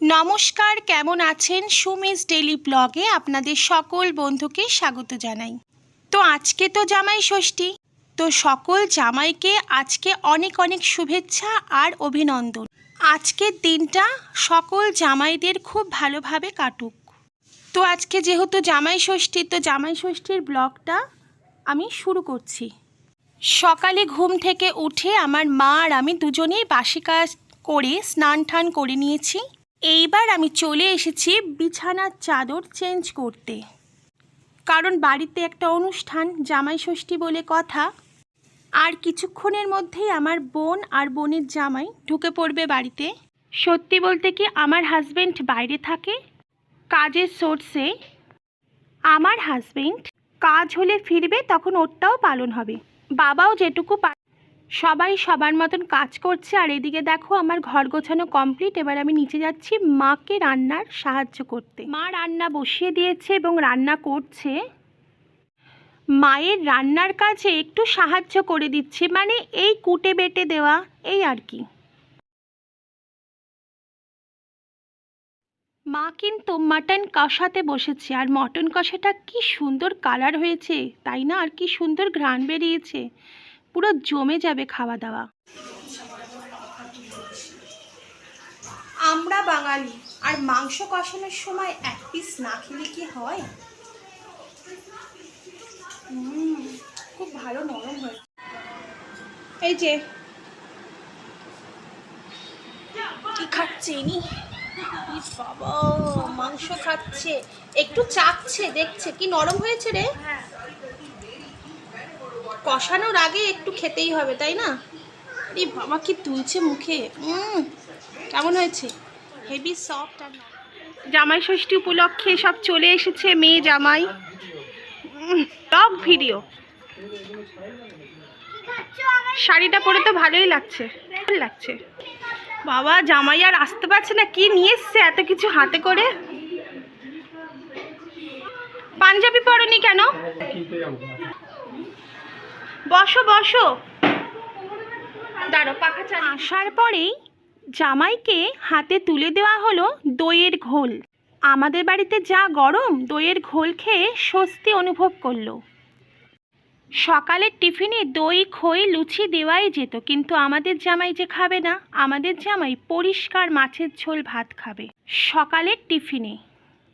নমস্কার, কেমন আছেন? সুমিস ডেলি ব্লগে আপনাদের সকল বন্ধুকে স্বাগত জানাই। তো আজকে তো জামাই ষষ্ঠী, তো সকল জামাইকে আজকে অনেক অনেক শুভেচ্ছা আর অভিনন্দন। আজকের দিনটা সকল জামাইদের খুব ভালোভাবে কাটুক। তো আজকে যেহেতু জামাই ষষ্ঠী, তো জামাই ষষ্ঠীর ব্লগটা আমি শুরু করছি। সকালে ঘুম থেকে উঠে আমার মা আর আমি দুজনেই বাসি কাজ করে স্নান টান করে নিয়েছি। এইবার আমি চলে এসেছি বিছানার চাদর চেঞ্জ করতে। কারণ বাড়িতে একটা অনুষ্ঠান, জামাই ষষ্ঠী বলে কথা, আর কিছুক্ষণের মধ্যেই আমার বোন আর বোনের জামাই ঢুকে পড়বে বাড়িতে। সত্যি বলতে কি আমার হাজবেন্ড বাইরে থাকে? কাজের সোর্সে আমার হাজবেন্ড কাজ হলে ফিরবে, তখন ওরটাও পালন হবে। বাবাও যেটুকু সবাই সবার মতন কাজ করছে আর এদিকে দেখো আমার ঘর গোছানো কমপ্লিট এবার আমি নিচে যাচ্ছি মাকে রান্নার সাহায্য করতে। মা রান্না বসিয়ে দিয়েছে এবং রান্না করছে। মায়ের রান্নার কাজে একটু সাহায্য করে দিচ্ছে মানে এই কুটে বেটে দেওয়া, এই আর কি। মা কিন্তু মাটন কষাতে বসেছে, আর মটন কষাটা কি সুন্দর কালার হয়েছে, তাই না? আর কি সুন্দর ঘ্রাণ বেরিয়েছে। পুরো জমে যাবে খাওয়া দাওয়া আমরা বাঙালি আর মাংস কষানোর সময় এক পিস না খেলে কি হয়? খুব ভালো নরম হয়েছে এই যে। কি খাচ্ছে ইনি? বাবা মাংস খাচ্ছে। একটু চাচ্ছে দেখছে। কি নরম হয়েছে রে? কষানোর আগে একটু খেতেই হবে, তাই না? এই বাবা কি তুলছে মুখে? কেমন হয়েছে? হেভি সফট আর জামাই ষষ্ঠী উপলক্ষে সব চলে এসেছে, মেয়ে জামাই। টক ভিডিও শাড়িটা পরে তো ভালোই লাগছে, ভালো লাগছে। বাবা, জামাই আর আসতে পারছে না, কি নিয়ে এসছে এত কিছু হাতে করে? পাঞ্জাবি পরনি কেন? বসো বসো। দাঁড়ো পাখা চালিয়ে আসার পরেই জামাইকে হাতে তুলে দেওয়া হলো দইয়ের ঘোল। আমাদের বাড়িতে যা গরম দইয়ের ঘোল খেয়ে স্বস্তি অনুভব করল। সকালের টিফিনে দই খই লুচি দেওয়াই যেত কিন্তু আমাদের জামাই যে খাবে না আমাদের জামাই পরিষ্কার মাছের ঝোল ভাত খাবে সকালের টিফিনে।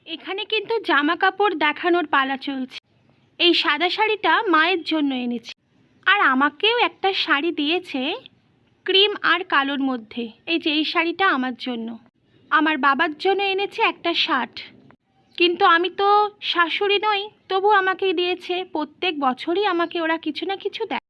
এখানে কিন্তু জামা কাপড় দেখানোর পালা চলছে। এই সাদা শাড়িটা মায়ের জন্য এনেছি। আর আমাকেও একটা শাড়ি দিয়েছে ক্রিম আর কালোর মধ্যে। এই যে, এই শাড়িটা আমার জন্য। আমার বাবার জন্য এনেছে একটা শার্ট। কিন্তু আমি তো শাশুড়ি নই, তবু আমাকে দিয়েছে। প্রত্যেক বছরই আমাকে ওরা কিছু না কিছু দেয়।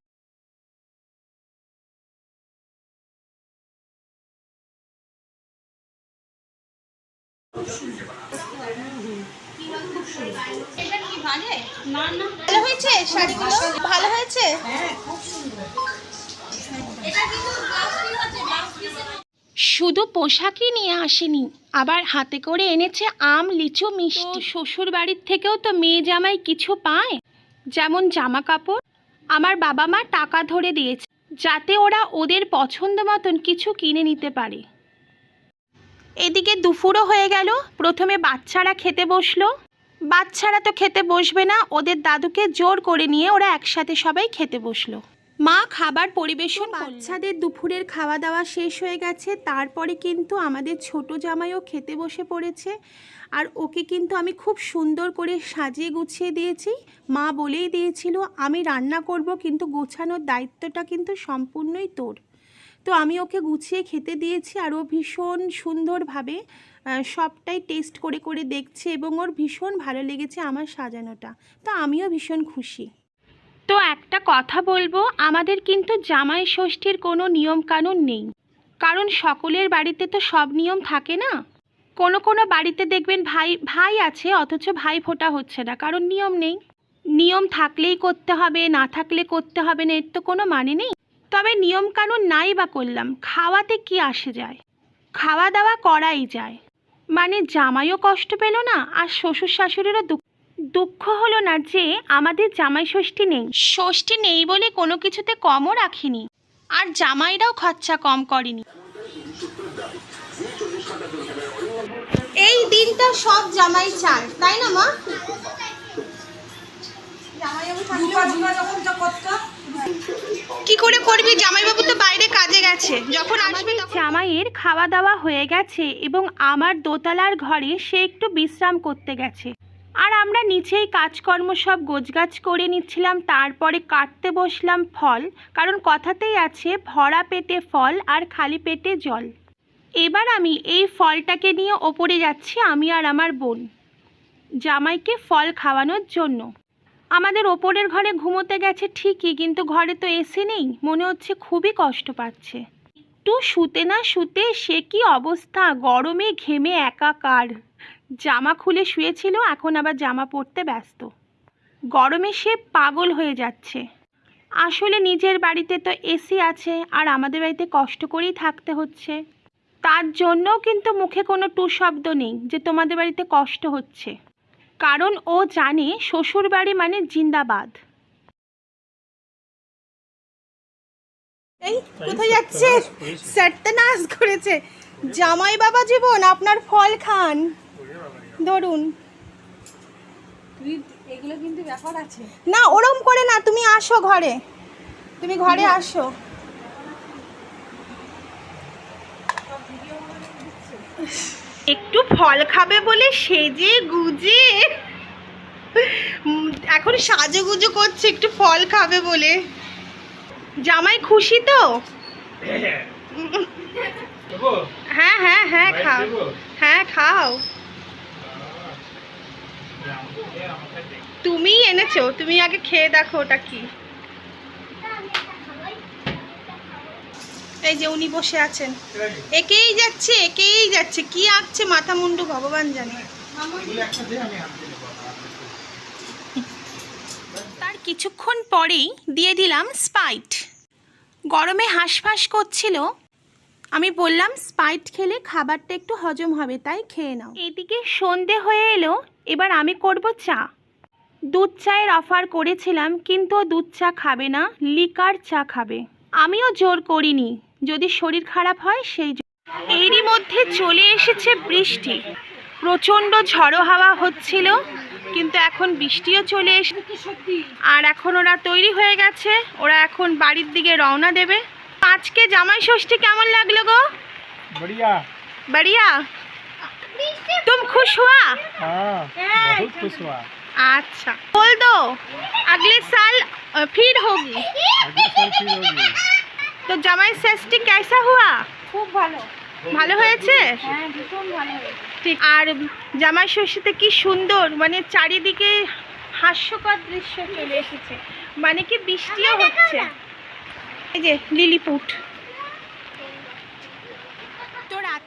ভালো হয়েছে শাড়িগুলো? ভালো হয়েছে? শুধু পোশাকই নিয়ে আসেনি, আবার হাতে করে এনেছে আম, লিচু, মিষ্টি। শ্বশুর বাড়ির থেকেও তো মেয়ে জামাই কিছু পায়? যেমন জামা কাপড় আমার বাবা মা টাকা ধরে দিয়েছে, যাতে ওরা ওদের পছন্দ মতন কিছু কিনে নিতে পারে। এদিকে দুপুরও হয়ে গেল, প্রথমে বাচ্চারা খেতে বসল। বাচ্চারা তো খেতে বসবে না, ওদের দাদুকে জোর করে নিয়ে ওরা একসাথে সবাই খেতে বসল। মা খাবার পরিবেশন বাচ্চাদের দুপুরের খাওয়া দাওয়া শেষ হয়ে গেছে তারপরে কিন্তু আমাদের ছোট জামাইও খেতে বসে পড়েছে। আর ওকে কিন্তু আমি খুব সুন্দর করে সাজিয়ে গুছিয়ে দিয়েছি। মা বলেই দিয়েছিল আমি রান্না করব কিন্তু গোছানোর দায়িত্বটা কিন্তু সম্পূর্ণই তোর। তো আমি ওকে গুছিয়ে খেতে দিয়েছি আর ও ভীষণ সুন্দরভাবে সবটাই টেস্ট করে করে দেখছে এবং ওর ভীষণ ভালো লেগেছে আমার সাজানোটা। তো আমিও ভীষণ খুশি। তো একটা কথা বলব, আমাদের কিন্তু জামাই ষষ্ঠীর কোনো নিয়ম কানুন নেই। কারণ সকলের বাড়িতে তো সব নিয়ম থাকে না। কোনো কোনো বাড়িতে দেখবেন ভাই ভাই আছে, অথচ ভাই ফোঁটা হচ্ছে না, কারণ নিয়ম নেই। নিয়ম থাকলেই করতে হবে, না থাকলে করতে হবে না, এর তো কোনো মানে নেই। তবে নিয়ম কানুন নাই বা করলাম, খাওয়াতে কি আসে যায়? খাওয়া দাওয়া করাই যায়। মানে জামাইও কষ্ট পেল না, আর শ্বশুর শাশুড়িরও দুঃখ দুঃখ হলো না যে আমাদের জামাই ষষ্ঠী নেই। ষষ্ঠী নেই বলে কোনো কিছুতে কমও রাখিনি। আর জামাইরাও খরচা কম করেনি। এই দিনটা সব জামাই চায় তাই না মা? কি করে করবি? জামাইবাবু তো বাইরে কাজে গেছে। যখন আসবে জামাইয়ের খাওয়া দাওয়া হয়ে গেছে এবং আমার দোতলার ঘরে সে একটু বিশ্রাম করতে গেছে। আর আমরা নিচেই কাজকর্ম সব গোছগাছ করে নিচ্ছিলাম, তারপরে কাটতে বসলাম ফল, কারণ কথাতেই আছে ভরা পেটে ফল আর খালি পেটে জল। এবার আমি এই ফলটাকে নিয়ে ওপরে যাচ্ছি আমি আর আমার বোন। জামাইকে ফল খাওয়ানোর জন্য। আমাদের ওপরের ঘরে ঘুমোতে গেছে ঠিকই, কিন্তু ঘরে তো এসি নেই, মনে হচ্ছে খুবই কষ্ট পাচ্ছে। একটু শুতে না শুতে সে কি অবস্থা, গরমে ঘেমে একাকার। জামা খুলে শুয়েছিল, এখন আবার জামা পরতে ব্যস্ত। গরমে সে পাগল হয়ে যাচ্ছে। আসলে নিজের বাড়িতে তো এসি আছে, আর আমাদের বাড়িতে কষ্ট করেই থাকতে হচ্ছে। তার জন্যও কিন্তু মুখে কোনো টু শব্দ নেই যে তোমাদের বাড়িতে কষ্ট হচ্ছে। কারণ ও জানে শ্বশুর বাড়ি মানে জিন্দাবাদ। কোথায় যাচ্ছে করেছে। জামাই বাবা জীবন, আপনার ফল খান। ধরুন। এগুলো কিন্তু ব্যাপার আছে। না ওরম করে না তুমি আসো ঘরে। তুমি ঘরে আসো। একটু ফল খাবে বলে সেজে গুজে। এখন সাজুগুজু করছে একটু ফল খাবে বলে। জামাই খুশি তো? হ্যাঁ হ্যাঁ। হ্যাঁ খাও। হ্যাঁ খাও। তুমিই এনেছো? তুমি আগে খেয়ে দেখো ওটা কি। এই যে উনি বসে আছেন। একেই যাচ্ছে একেই যাচ্ছে। কি আঁকছে মাথা মুন্ডু ভগবান জানে। তার কিছুক্ষণ পরেই দিয়ে দিলাম স্পাইট। গরমে হাঁসফাঁস করছিল। আমি বললাম স্পাইট খেলে খাবারটা একটু হজম হবে তাই খেয়ে নাও। এদিকে সন্ধে হয়ে এলো এবার আমি করব চা। দুধ চায়ের অফার করেছিলাম কিন্তু দুধ চা খাবে না লিকার চা খাবে। আমিও জোর করিনি যদি শরীর খারাপ হয় সেই এরই মধ্যে চলে এসেছে বৃষ্টি। প্রচণ্ড ঝড়ো হাওয়া হচ্ছিল কিন্তু এখন বৃষ্টিও চলে এসে আর এখন ওরা তৈরি হয়ে গেছে ওরা এখন বাড়ির দিকে রওনা দেবে। আজকে জামাই ষষ্ঠী কেমন লাগল গো? বাড়িয়া। বাড়িয়া? तुम खुश हुआ हाँ बहुत खुश हुआ अच्छा बोल दो अगले साल अ, फिर होगी अगले साल फिर होगी তো জামাই ষষ্ঠী কেসা হুয়া খুব ভালো ভালো হয়েছে হ্যাঁ ভীষণ ভালো হয়েছে ঠিক আর জামাই ষষ্ঠীতে কি সুন্দর মানে চারিদিকে হাস্যকর দৃশ্য চলে এসেছে মানে কি বৃষ্টিও হচ্ছে এই যে লিলিপুট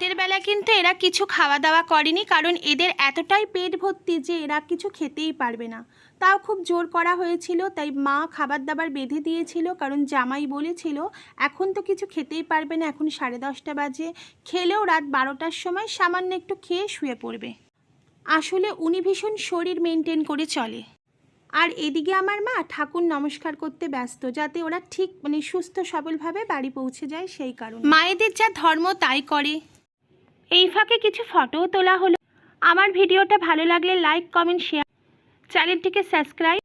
রাতের বেলা কিন্তু এরা কিছু খাওয়া দাওয়া করেনি কারণ এদের এতটাই পেট ভর্তি যে এরা কিছু খেতেই পারবে না। তাও খুব জোর করা হয়েছিল, তাই মা খাবার দাবার বেঁধে দিয়েছিল, কারণ জামাই বলেছিল, এখন তো কিছু খেতেই পারবে না, এখন সাড়ে দশটা বাজে। খেলেও রাত বারোটার সময় সামান্য একটু খেয়ে শুয়ে পড়বে। আসলে উনি ভীষণ শরীর মেনটেন করে চলে। আর এদিকে আমার মা ঠাকুর নমস্কার করতে ব্যস্ত, যাতে ওরা ঠিক মানে সুস্থ সবলভাবে বাড়ি পৌঁছে যায় সেই কারণে। মায়েদের যা ধর্ম তাই করে। এই ফাঁকে কিছু ফটোও তোলা হলো। আমার ভিডিওটা ভালো লাগলে লাইক কমেন্ট শেয়ার চ্যানেলটিকে সাবস্ক্রাইব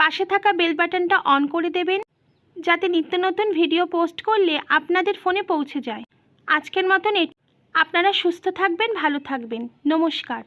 পাশে থাকা বেল বাটনটা অন করে দেবেন, যাতে নিত্য নতুন ভিডিও পোস্ট করলে আপনাদের ফোনে পৌঁছে যায়। আজকের মতন আপনারা সুস্থ থাকবেন, ভালো থাকবেন। নমস্কার।